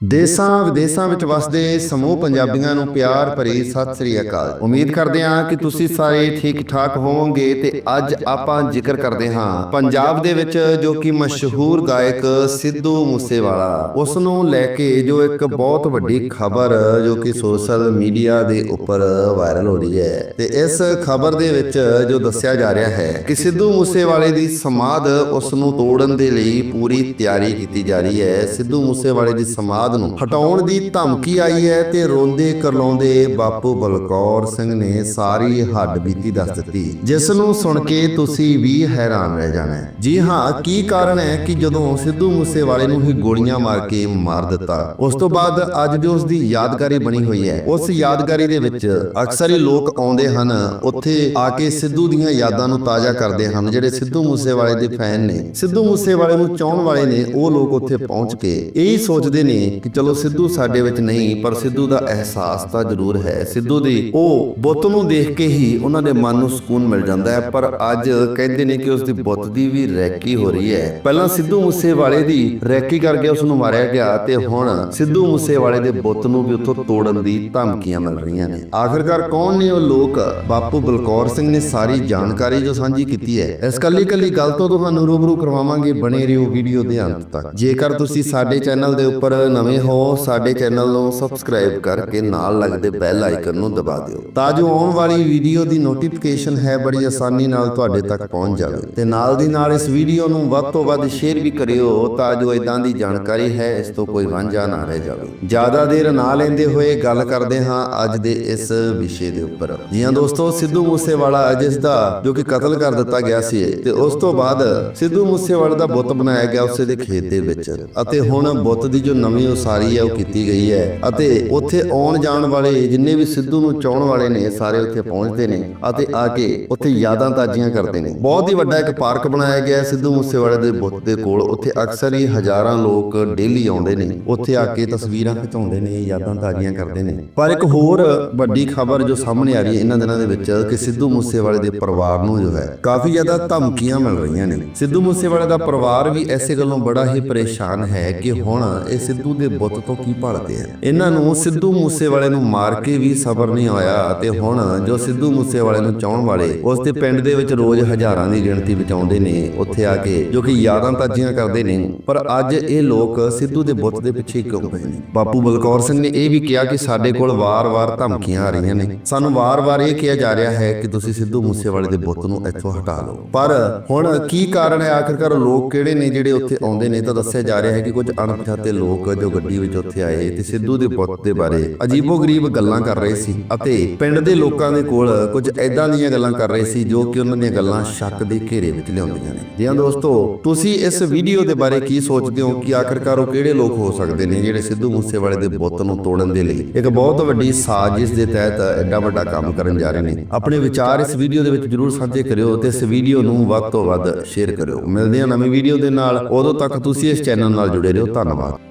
ਦੇਸਾਂ ਵਿਦੇਸਾਂ ਵਿੱਚ ਵਸਦੇ ਸਮੂਹ ਪੰਜਾਬੀਆਂ ਨੂੰ ਪਿਆਰ ਭਰੀ ਸਤਿ ਸ੍ਰੀ ਅਕਾਲ। ਉਮੀਦ ਕਰਦੇ ਹਾਂ ਕਿ ਤੁਸੀਂ ਸਾਰੇ ਠੀਕ ਠਾਕ ਹੋਵੋਗੇ ਤੇ ਅੱਜ ਆਪਾਂ ਜ਼ਿਕਰ ਕਰਦੇ ਹਾਂ ਪੰਜਾਬ ਦੇ ਵਿੱਚ ਜੋ ਕਿ ਮਸ਼ਹੂਰ ਗਾਇਕ ਸਿੱਧੂ ਮੂਸੇਵਾਲਾ। ਉਸ ਨੂੰ ਲੈ ਕੇ ਜੋ ਇੱਕ ਬਹੁਤ ਵੱਡੀ ਖਬਰ ਜੋ ਕਿ ਸੋਸ਼ਲ ਮੀਡੀਆ ਦੇ ਉੱਪਰ ਵਾਇਰਲ ਹੋ ਰਹੀ ਹੈ ਤੇ ਇਸ ਖਬਰ ਦੇ ਵਿੱਚ ਜੋ ਦੱਸਿਆ ਜਾ ਰਿਹਾ ਹੈ ਕਿ ਸਿੱਧੂ ਮੂਸੇਵਾਲੇ ਦੀ ਸਮਾਧ ਉਸ ਨੂੰ ਤੋੜਨ ਦੇ ਲਈ ਪੂਰੀ ਤਿਆਰੀ ਕੀਤੀ ਜਾ ਰਹੀ ਹੈ। ਸਿੱਧੂ ਮੂਸੇਵਾਲੇ ਦੀ ਸਮਾਧ ਨੂੰ ਹਟਾਉਣ ਦੀ ਧਮਕੀ ਆਈ ਹੈ ਤੇ ਰੋਂਦੇ ਕਰਲਾਉਂਦੇ ਬਾਪੂ ਬਲਕੌਰ ਸਿੰਘ ਨੇ ਸਾਰੀ ਹੱਡ ਬੀਤੀ ਦੱਸ ਦਿੱਤੀ। ਜਿਸ ਨੂੰ ਸੁਣ ਕੇ ਤੁਸੀਂ ਵੀ ਹੈਰਾਨ ਰਹਿ ਜਾਣਾ ਜੀ ਹਾਂ, ਕੀ ਕਾਰਨ ਹੈ ਕਿ ਜਦੋਂ ਸਿੱਧੂ ਮੂਸੇਵਾਲੇ ਨੂੰ ਹੀ ਗੋਲੀਆਂ ਮਾਰ ਕੇ ਮਾਰ ਦਿੱਤਾ, ਉਸ ਤੋਂ ਬਾਅਦ ਅੱਜ ਜੋ ਉਸ ਦੀ ਯਾਦਗਾਰੀ ਬਣੀ ਹੋਈ ਹੈ। ਉਸ ਯਾਦਗਾਰੀ ਦੇ ਵਿੱਚ ਅਕਸਰ ਹੀ ਲੋਕ ਆਉਂਦੇ ਹਨ, ਉੱਥੇ ਆ ਕੇ ਸਿੱਧੂ ਦੀਆਂ ਯਾਦਾਂ ਨੂੰ ਤਾਜ਼ਾ ਕਰਦੇ ਹਨ, ਜਿਹੜੇ ਸਿੱਧੂ ਮੂਸੇਵਾਲੇ ਦੇ ਫੈਨ ਨੇ। ਸਿੱਧੂ ਮੂਸੇਵਾਲੇ ਨੂੰ ਚਾਹਣ ਵਾਲੇ ਨੇ ਉਹ ਲੋਕ ਉੱਥੇ ਪਹੁੰਚ ਕੇ ਇਹ ਸੋਚਦੇ ਨੇ ਕਿ ਚਲੋ ਸਿੱਧੂ ਸਾਡੇ ਵਿੱਚ ਨਹੀਂ, ਪਰ ਸਿੱਧੂ ਦਾ ਅਹਿਸਾਸ ਤਾਂ ਜ਼ਰੂਰ ਹੈ। ਸਿੱਧੂ ਦੀ ਉਹ ਬੁੱਤ ਨੂੰ ਦੇਖ ਕੇ ਹੀ ਉਹਨਾਂ ਦੇ ਮਨ ਨੂੰ ਸਕੂਨ ਮਿਲ ਜਾਂਦਾ ਹੈ, ਪਰ ਅੱਜ ਕਹਿੰਦੇ ਨੇ ਕਿ ਉਸ ਦੀ ਬੁੱਤ ਦੀ ਵੀ ਰੈਕੀ ਹੋ ਰਹੀ ਹੈ। ਪਹਿਲਾਂ ਸਿੱਧੂ ਮੂਸੇਵਾਲੇ ਦੀ ਰੈਕੀ ਕਰਕੇ ਉਸ ਨੂੰ ਮਾਰਿਆ ਗਿਆ ਤੇ ਹੁਣ ਸਿੱਧੂ ਮੂਸੇਵਾਲੇ ਦੇ ਬੁੱਤ ਨੂੰ ਵੀ ਉੱਥੋਂ ਤੋੜਨ ਦੀ ਧਮਕੀਆਂ ਮਿਲ ਰਹੀਆਂ ਨੇ। ਆਖਿਰਕਾਰ ਕੌਣ ਨੇ ਉਹ ਲੋਕ? ਬਾਪੂ ਬਲਕੌਰ ਸਿੰਘ ਨੇ ਸਾਰੀ ਜਾਣਕਾਰੀ ਜੋ ਸਾਂਝੀ ਕੀਤੀ ਹੈ, ਇਸ ਕੱਲੀ ਕੱਲੀ ਗੱਲ ਤੋਂ ਤੁਹਾਨੂੰ ਰੂਬਰੂ ਕਰਵਾਵਾਂਗੇ ਬਣੇ ਰਹੋ ਵੀਡੀਓ ਦੇ ਅੰਤ ਤੱਕ। ਜੇਕਰ ਤੁਸੀਂ ਸਾਡੇ ਚੈਨਲ ਦੇ ਉੱਪਰ ਨਵੇਂ ਹੋ, ਸਾਡੇ ਚੈਨਲ ਨੂੰ ਸਬਸਕ੍ਰਾਈਬ ਕਰਕੇ ਨਾਲ ਲੱਗਦੇ ਬੈਲ ਆਈਕਨ ਨੂੰ ਦਬਾ ਦਿਓ ਤਾਂ ਜੋ ਆਉਣ ਵਾਲੀ ਵੀਡੀਓ ਦੀ ਨੋਟੀਫਿਕੇਸ਼ਨ ਹੈ, ਬੜੀ ਆਸਾਨੀ ਨਾਲ ਤੁਹਾਡੇ ਤੱਕ ਪਹੁੰਚ ਜਾਵੇ। ਤੇ ਨਾਲ ਦੀ ਨਾਲ ਇਸ ਵੀਡੀਓ ਨੂੰ ਵੱਧ ਤੋਂ ਵੱਧ ਸ਼ੇਅਰ ਵੀ ਕਰਿਓ ਤਾਂ ਜੋ ਇਦਾਂ ਦੀ ਜਾਣਕਾਰੀ ਹੈ, ਇਸ ਤੋਂ ਕੋਈ ਵਾਂਝਾ ਨਾ ਰਹਿ ਜਾਵੇ। ਜ਼ਿਆਦਾ ਦੇਰ ਨਾ ਲੈਂਦੇ ਹੋਏ ਗੱਲ ਕਰਦੇ ਹਾਂ ਅੱਜ ਦੇ ਇਸ ਵਿਸ਼ੇ ਦੇ ਉੱਪਰ। ਜੀ ਹਾਂ ਦੋਸਤੋ, ਸਿੱਧੂ ਮੂਸੇਵਾਲਾ ਜਿਸ ਦਾ, ਜੋ ਕਿ ਕਤਲ ਕਰ ਦਿੱਤਾ ਗਿਆ ਸੀ, ਤੇ ਉਸ ਤੋਂ ਬਾਅਦ ਸਿੱਧੂ ਮੂਸੇਵਾਲੇ ਦਾ ਬੁੱਤ ਬਣਾਇਆ ਗਿਆ ਉਸੇ ਦੇ ਖੇਤ ਦੇ ਵਿੱਚ। ਅਤੇ ਹੁਣ ਬੁੱਤ ਦੀ ਜੋ ਨਵੀਂ ਉਸਾਰੀ ਹੈ ਉਹ ਕੀਤੀ ਗਈ ਹੈ। ਅਤੇ ਉੱਥੇ ਆਉਣ ਜਾਣ ਵਾਲੇ ਜਿੰਨੇ ਵੀ ਸਿੱਧੂ ਨੂੰ ਚਾਹਣ ਵਾਲੇ ਨੇ, ਸਾਰੇ ਉੱਥੇ ਪਹੁੰਚਦੇ ਨੇ ਅਤੇ ਆ ਕੇ ਉੱਥੇ ਯਾਦਾਂ ਤਾਜ਼ੀਆਂ ਕਰਦੇ ਨੇ। ਬਹੁਤ ਹੀ ਵੱਡਾ ਇੱਕ ਪਾਰਕ ਬਣਾਇਆ ਗਿਆ ਹੈ ਸਿੱਧੂ ਮੂਸੇਵਾਲੇ ਦੇ ਬੁੱਤ ਦੇ ਕੋਲ। ਉੱਥੇ ਅਕਸਰ ਹੀ ਹਜ਼ਾਰਾਂ ਲੋਕ ਡੇਲੀ ਆਉਂਦੇ ਨੇ। ਉੱਥੇ ਆ ਕੇ ਤਸਵੀਰਾਂ ਖਿਚਾਉਂਦੇ ਨੇ, ਯਾਦਾਂ ਤਾਜ਼ੀਆਂ ਕਰਦੇ ਨੇ। ਪਰ ਇੱਕ ਹੋਰ ਵੱਡੀ ਖਬਰ ਜੋ ਸਾਹਮਣੇ ਆ ਰਹੀ ਹੈ ਇਹਨਾਂ ਦਿਨਾਂ ਦੇ ਵਿੱਚ, ਕਿ ਸਿੱਧੂ ਮੂਸੇਵਾਲੇ ਦੇ ਪਰਿਵਾਰ ਨੂੰ ਜੋ ਹੈ, ਕਾਫੀ ਜ਼ਿਆਦਾ ਧਮਕੀਆਂ ਮਿਲ ਰਹੀਆਂ ਨੇ। ਸਿੱਧੂ ਮੂਸੇਵਾਲੇ ਦਾ ਪਰਿਵਾਰ ਵੀ ਐਸੇ ਗੱਲੋਂ ਬੜਾ ਹੀ ਪਰੇਸ਼ਾਨ ਹੈ ਕਿ ਹੁਣ ਇਹ ਸਿੱਧੂ ਦੇ ਬੁੱਤ ਤੋਂ ਕੀ ਭਾਲਦੇ ਆ? ਇਹਨਾਂ ਨੂੰ ਸਿੱਧੂ ਮੂਸੇਵਾਲੇ ਨੂੰ ਮਾਰ ਕੇ ਵੀ ਸਬਰ ਨਹੀਂ ਆਇਆ ਤੇ ਹੁਣ ਜੋ ਸਿੱਧੂ ਮੂਸੇਵਾਲੇ ਨੂੰ ਚਾਹਣ ਵਾਲੇ ਉਸ ਦੇ ਪਿੰਡ ਦੇ ਵਿੱਚ ਰੋਜ਼ ਹਜ਼ਾਰਾਂ ਦੀ ਗਿਣਤੀ ਵਿੱਚ ਆਉਂਦੇ ਨੇ, ਉੱਥੇ ਆ ਕੇ ਜੋ ਕਿ ਯਾਦਾਂ ਤਾਜ਼ੀਆਂ ਕਰਦੇ ਨੇ। ਪਰ ਅੱਜ ਇਹ ਲੋਕ ਸਿੱਧੂ ਦੇ ਬੁੱਤ ਦੇ ਪਿੱਛੇ ਕਿਉਂ ਪਏ ਨੇ? ਬਾਪੂ ਬਲਕੌਰ ਸਿੰਘ ਨੇ ਇਹ ਵੀ ਕਿਹਾ ਕਿ ਸਾਡੇ ਕੋਲ ਵਾਰ-ਵਾਰ ਧਮਕੀਆਂ ਆ ਰਹੀਆਂ ਨੇ। ਸਾਨੂੰ ਵਾਰ-ਵਾਰ ਇਹ ਕਿਹਾ ਜਾ ਰਿਹਾ ਹੈ ਕਿ ਤੁਸੀਂ ਸਿੱਧੂ ਮੂਸੇਵਾਲੇ ਦੇ ਬੁੱਤ ਨੂੰ ਇੱਥੋਂ ਹਟਾ ਲਓ। ਪਰ ਹੁਣ ਕੀ ਕਾਰਨ ਹੈ? ਆਖਿਰਕਾਰ ਲੋਕ ਕਿਹੜੇ ਨੇ ਜਿਹੜੇ ਉੱਥੇ ਆਉਂਦੇ ਨੇ? ਤਾਂ ਦੱਸਿਆ ਜਾ ਰਿਹਾ ਹੈ ਕਿ ਕੁਝ ਅਣਪਛਾਤੇ ਲੋਕ ਜੋ ਗੱਡੀ ਵਿੱਚ ਉੱਥੇ ਆਏ ਤੇ ਸਿੱਧੂ ਦੇ ਪੁੱਤ ਦੇ ਬਾਰੇ ਅਜੀਬੋ-ਗਰੀਬ ਗੱਲਾਂ ਕਰ ਰਹੇ ਸੀ ਅਤੇ ਪਿੰਡ ਦੇ ਲੋਕਾਂ ਦੇ ਕੋਲ ਕੁਝ ਐਦਾਂ ਦੀਆਂ ਗੱਲਾਂ ਕਰ ਰਹੇ ਸੀ ਜੋ ਕਿ ਉਹਨਾਂ ਦੀਆਂ ਗੱਲਾਂ ਸ਼ੱਕ ਦੇ ਘੇਰੇ ਵਿੱਚ ਲਿਆਉਂਦੀਆਂ ਨੇ। ਜੀ ਹਾਂ ਦੋਸਤੋ ਤੁਸੀਂ ਇਸ ਵੀਡੀਓ ਦੇ ਬਾਰੇ ਕੀ ਸੋਚਦੇ ਹੋ? ਕਿ ਆਖਿਰਕਾਰ ਉਹ ਕਿਹੜੇ ਲੋਕ ਹੋ ਸਕਦੇ ਨੇ ਜਿਹੜੇ ਸਿੱਧੂ ਮੂਸੇਵਾਲੇ ਦੇ ਬੁੱਤ ਨੂੰ ਤੋੜਨ ਦੇ ਲਈ ਇੱਕ ਬਹੁਤ ਵੱਡੀ ਸਾਜ਼ਿਸ਼ ਦੇ ਤਹਿਤ ਐਡਾ ਵੱਡਾ ਕੰਮ ਕਰਨ ਜਾ ਰਹੇ ਨੇ? ਆਪਣੇ ਵਿਚਾਰ ਇਸ ਵੀਡੀਓ ਦੇ ਵਿੱਚ ਜਰੂਰ ਸਾਂਝੇ ਕਰਿਓ ਤੇ ਇਸ ਵੀਡੀਓ ਨੂੰ ਵੱਧ ਤੋਂ ਵੱਧ ਸ਼ੇਅਰ ਕਰਿਓ। ਮਿਲਦੇ ਹਾਂ ਨਵੀਂ ਵੀਡੀਓ ਦੇ ਨਾਲ। ਉਦੋਂ ਤੱਕ ਤੁਸੀਂ ਇਸ ਚੈਨਲ ਨਾਲ ਜੁੜੇ ਰਹੋ। ਧੰਨਵਾਦ।